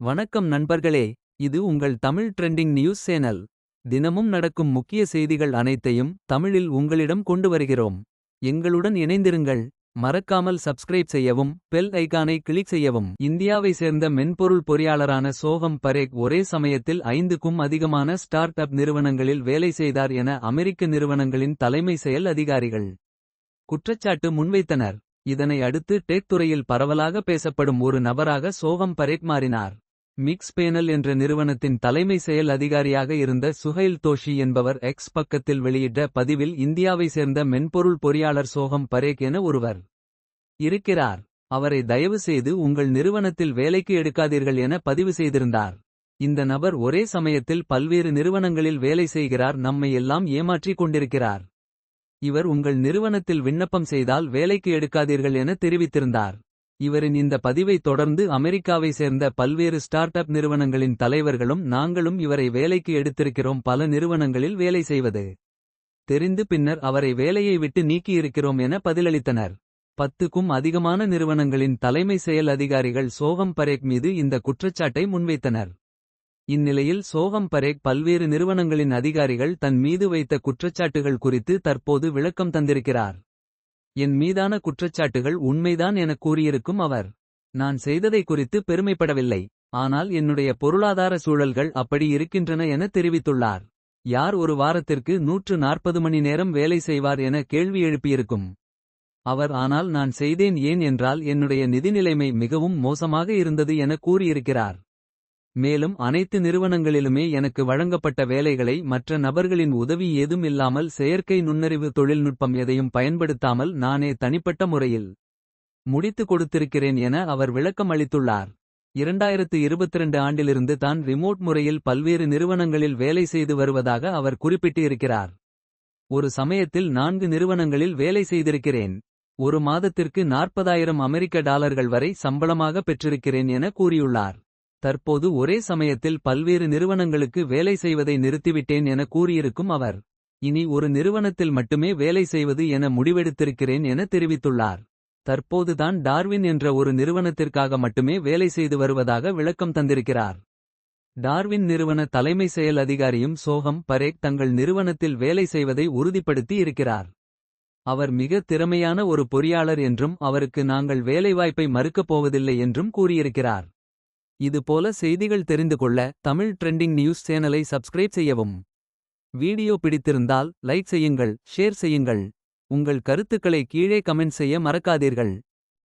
வணக்கம் நண்பர்களே இது உங்கள் தமிழ் ட்ரெண்டிங் நியூஸ் சேனல். தினமும் நடக்கும் முக்கிய செய்திகள் அனைத்தையும் தமிழில் உங்களிடம் கொண்டு வருகிறோம். எங்களுடன் இணைந்திருங்கள். மறக்காமல் சப்ஸ்கிரைப் செய்யவும் பெல் ஐகானை கிளிக் செய்யவும். இந்தியாவை சேர்ந்த மென்பொருள் பொறியாளரான சோகம் பரேக் ஒரே சமயத்தில் ஐந்துக்கும் அதிகமான ஸ்டார்ட் அப் நிறுவனங்களில் வேலை செய்தார் என அமெரிக்க நிறுவனங்களின் தலைமை செயல் அதிகாரிகள் குற்றச்சாட்டு முன்வைத்தனர். இதனை அடுத்து டெக் துறையில் பரவலாக பேசப்படும் ஒரு நபராக சோகம் பரேக் மாறினார். மிக்ஸ் பேனல் என்ற நிறுவனத்தின் தலைமை செயல் அதிகாரியாக இருந்த சுஹைல் தோஷி என்பவர் எக்ஸ் பக்கத்தில் வெளியிட்ட பதிவில் இந்தியாவை சேர்ந்த மென்பொருள் பொறியாளர் சோகம் பரேக் என ஒருவர் இருக்கிறார். அவரை தயவு செய்து உங்கள் நிறுவனத்தில் வேலைக்கு எடுக்காதீர்கள் என பதிவு செய்திருந்தார். இந்த நபர் ஒரே சமயத்தில் பல்வேறு நிறுவனங்களில் வேலை செய்கிறார். நம்மை எல்லாம் ஏமாற்றிக் கொண்டிருக்கிறார். இவர் உங்கள் நிறுவனத்தில் விண்ணப்பம் செய்தால் வேலைக்கு எடுக்காதீர்கள் என தெரிவித்திருந்தார். இவரின் இந்த பதிவை தொடர்ந்து அமெரிக்காவை சேர்ந்த பல்வேறு ஸ்டார்ட் அப் நிறுவனங்களின் தலைவர்களும் நாங்களும் இவரை வேலைக்கு எடுத்திருக்கிறோம் பல நிறுவனங்களில் வேலை செய்வது தெரிந்து பின்னர் அவரை வேலையை விட்டு நீக்கியிருக்கிறோம் என பதிலளித்தனர். பத்துக்கும் அதிகமான நிறுவனங்களின் தலைமை செயல் அதிகாரிகள் சோகம் பரேக் மீது இந்த குற்றச்சாட்டை முன்வைத்தனர். இந்நிலையில் சோகம் பரேக் பல்வேறு நிறுவனங்களின் அதிகாரிகள் தன் மீது வைத்த குற்றச்சாட்டுகள் குறித்து தற்போது விளக்கம் தந்திருக்கிறார். என் மீதான குற்றச்சாட்டுகள் உண்மைதான் எனக் கூறியிருக்கும் அவர். நான் செய்ததை குறித்து பெருமைப்படவில்லை. ஆனால் என்னுடைய பொருளாதார சூழல்கள் அப்படி இருக்கின்றன என தெரிவித்துள்ளார். யார் ஒரு வாரத்திற்கு நூற்று நாற்பது மணி நேரம் வேலை செய்வார் என கேள்வி எழுப்பியிருக்கும். அவர் ஆனால் நான் செய்தேன் ஏன்? என்றால் என்னுடைய நிதிநிலைமை மிகவும் மோசமாக இருந்தது என கூறியிருக்கிறார். மேலும் அனைத்து நிறுவனங்களிலுமே எனக்கு வழங்கப்பட்ட வேலைகளை மற்ற நபர்களின் உதவி ஏதும் இல்லாமல் செயற்கை நுண்ணறிவு தொழில்நுட்பம் எதையும் பயன்படுத்தாமல் நானே தனிப்பட்ட முறையில் முடித்து கொடுத்திருக்கிறேன் என அவர் விளக்கம் அளித்துள்ளார். இரண்டாயிரத்து இருபத்திரண்டு ஆண்டிலிருந்து தான் ரிமோட் முறையில் பல்வேறு நிறுவனங்களில் வேலை செய்து வருவதாக அவர் குறிப்பிட்டு இருக்கிறார் ஒரு சமயத்தில் நான்கு நிறுவனங்களில் வேலை செய்திருக்கிறேன். ஒரு மாதத்திற்கு நாற்பதாயிரம் அமெரிக்க டாலர்கள் வரை சம்பளமாக பெற்றிருக்கிறேன் என கூறியுள்ளார். தற்போது ஒரே சமயத்தில் பல்வேறு நிறுவனங்களுக்கு வேலை செய்வதை நிறுத்திவிட்டேன் என கூறியிருக்கும் அவர். இனி ஒரு நிறுவனத்தில் மட்டுமே வேலை செய்வது என முடிவெடுத்திருக்கிறேன் என தெரிவித்துள்ளார். தற்போதுதான் டார்வின் என்ற ஒரு நிறுவனத்திற்காக மட்டுமே வேலை செய்து வருவதாக விளக்கம் தந்திருக்கிறார். டார்வின் நிறுவன தலைமை செயல் அதிகாரியும் சோகம் பரேக் தங்கள் நிறுவனத்தில் வேலை செய்வதை உறுதிப்படுத்தி இருக்கிறார். அவர் மிக திறமையான ஒரு பொறியாளர் என்றும் அவருக்கு நாங்கள் வேலைவாய்ப்பை மறுக்கப் போவதில்லை என்றும் கூறியிருக்கிறார். இது போல செய்திகள் தெரிந்து கொள்ள தமிழ் ட்ரெண்டிங் நியூஸ் சேனலை சப்ஸ்கிரைப் செய்யவும். வீடியோ பிடித்திருந்தால் லைக் செய்யுங்கள் ஷேர் செய்யுங்கள். உங்கள் கருத்துக்களை கீழே கமெண்ட் செய்ய மறக்காதீர்கள்.